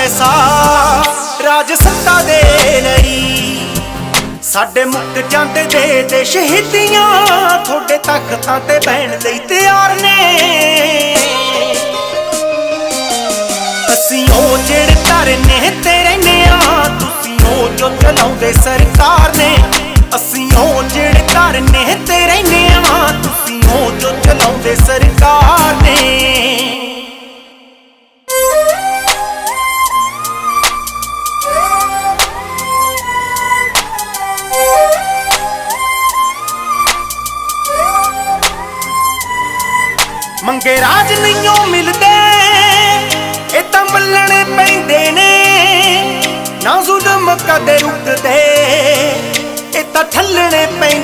ਪੈਸਾ, ਰਾਜ ਸੱਤਾ ਦੇ ਲਈ। ਸਾਡੇ ਮੁੱਕ ਜਾਂਦੇ ਦੇ ਦੇ ਸ਼ਹੀਦੀਆਂ, ਤੁਹਾਡੇ ਤਖਤਾਂ ਤੇ ਬਹਿਣ ਲਈ ਤਿਆਰ ਨੇ। ਅਸੀਂ ਉਹ ਜਿਹੜੇ ਧਰਨੇ ਤੇ ਰਹਿੰਦੇ ਆ ਤੁਸੀਂ ਉਹ ਜੋ ਚਲਾਉਂਦੇ ਸਰਕਾਰ ਨੇ। ਅਸੀਂ ਮੰਗੇ ਰਾਜ ਨਹੀਂਓ ਮਿਲਦੇ। ਇਹ ਤਾਂ ਮੱਲਣੇ ਪੈਂਦੇ ਨੇ। ਨਾ ਜ਼ੁਲਮ ਕਦੇ ਰੁਕਦੇ। ਇਹ ਤਾਂ ਠੱਲਣੇ ਪੈਂਦੇ